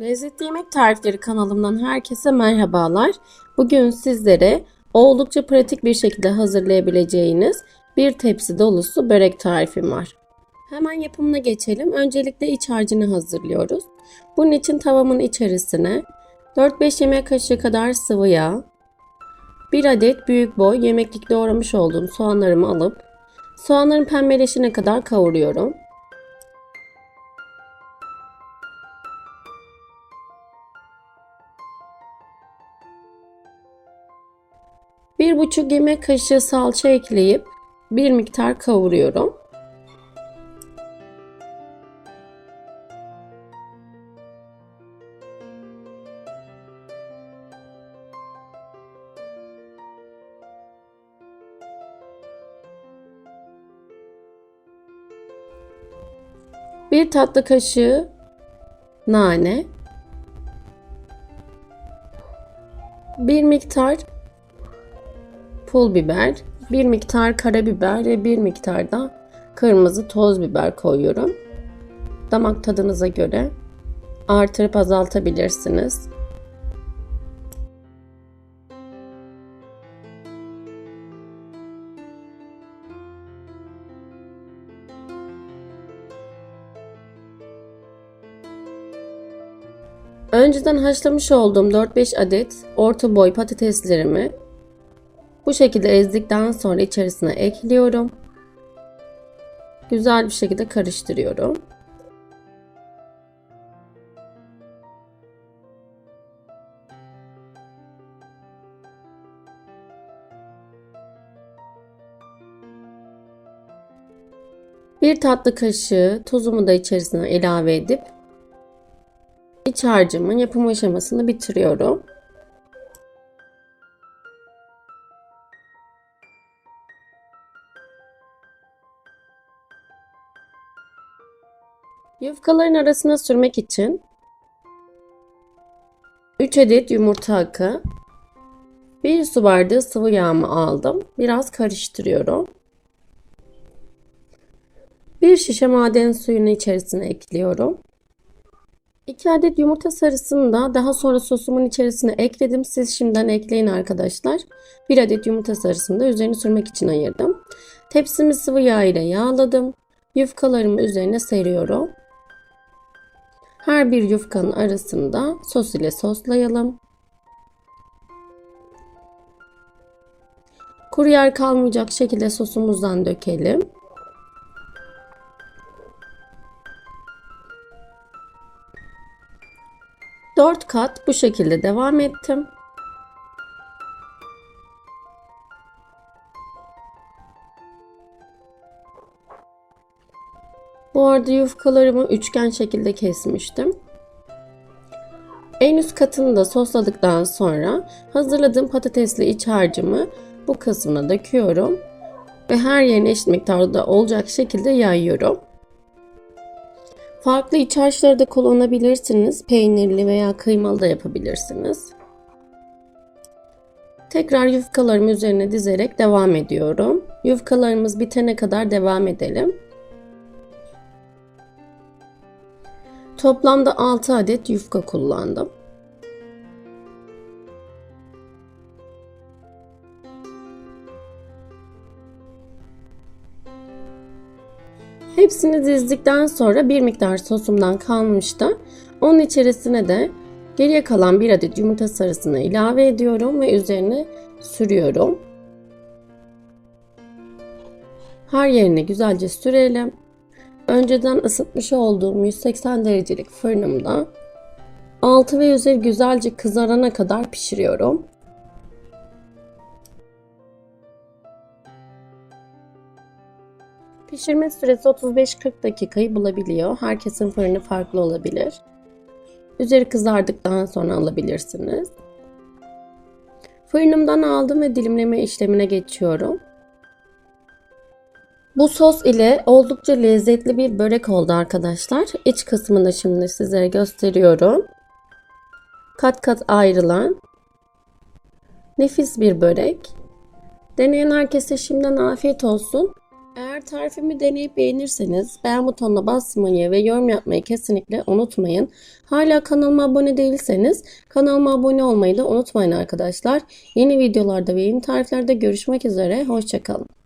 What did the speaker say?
Lezzetli Yemek Tarifleri kanalımdan herkese merhabalar. Bugün sizlere oldukça pratik bir şekilde hazırlayabileceğiniz bir tepsi dolusu börek tarifim var. Hemen yapımına geçelim. Öncelikle iç harcını hazırlıyoruz. Bunun için tavamın içerisine 4-5 yemek kaşığı kadar sıvı yağ, 1 adet büyük boy yemeklik doğramış olduğum soğanlarımı alıp soğanların pembeleşene kadar kavuruyorum. Bir buçuk yemek kaşığı salça ekleyip bir miktar kavuruyorum. Bir tatlı kaşığı nane, bir miktar pul biber, bir miktar karabiber ve bir miktar da kırmızı toz biber koyuyorum. Damak tadınıza göre artırıp azaltabilirsiniz. Önceden haşlamış olduğum 4-5 adet orta boy patateslerimi bu şekilde ezdikten sonra içerisine ekliyorum. Güzel bir şekilde karıştırıyorum. Bir tatlı kaşığı tuzumu da içerisine ilave edip iç harcımın yapım aşamasını bitiriyorum. Yufkaların arasına sürmek için 3 adet yumurta akı, 1 su bardağı sıvı yağımı aldım. Biraz karıştırıyorum. 1 şişe maden suyunu içerisine ekliyorum. 2 adet yumurta sarısını da daha sonra sosumun içerisine ekledim. Siz şimdiden ekleyin arkadaşlar. 1 adet yumurta sarısını da üzerine sürmek için ayırdım. Tepsimi sıvı yağ ile yağladım. Yufkalarımı üzerine seriyorum. Her bir yufkanın arasında sos ile soslayalım. Kuru yer kalmayacak şekilde sosumuzdan dökelim. Dört kat bu şekilde devam ettim. Bu arada yufkalarımı üçgen şekilde kesmiştim. En üst katını da sosladıktan sonra hazırladığım patatesli iç harcımı bu kısmına döküyorum ve her yerine eşit miktarda olacak şekilde yayıyorum. Farklı iç harçları da kullanabilirsiniz. Peynirli veya kıymalı da yapabilirsiniz. Tekrar yufkalarımı üzerine dizerek devam ediyorum. Yufkalarımız bitene kadar devam edelim. Toplamda 6 adet yufka kullandım. Hepsini dizdikten sonra bir miktar sosumdan kalmıştı. Onun içerisine de geriye kalan bir adet yumurta sarısını ilave ediyorum ve üzerine sürüyorum. Her yerine güzelce sürelim. Önceden ısıtmış olduğum 180 derecelik fırınımda altı ve üzeri güzelce kızarana kadar pişiriyorum. Pişirme süresi 35-40 dakikayı bulabiliyor. Herkesin fırını farklı olabilir. Üzeri kızardıktan sonra alabilirsiniz. Fırınımdan aldım ve dilimleme işlemine geçiyorum. Bu sos ile oldukça lezzetli bir börek oldu arkadaşlar. İç kısmını şimdi sizlere gösteriyorum. Kat kat ayrılan nefis bir börek. Deneyen herkese şimdiden afiyet olsun. Eğer tarifimi deneyip beğenirseniz beğen butonuna basmayı ve yorum yapmayı kesinlikle unutmayın. Hala kanalıma abone değilseniz kanalıma abone olmayı da unutmayın arkadaşlar. Yeni videolarda ve yeni tariflerde görüşmek üzere. Hoşçakalın.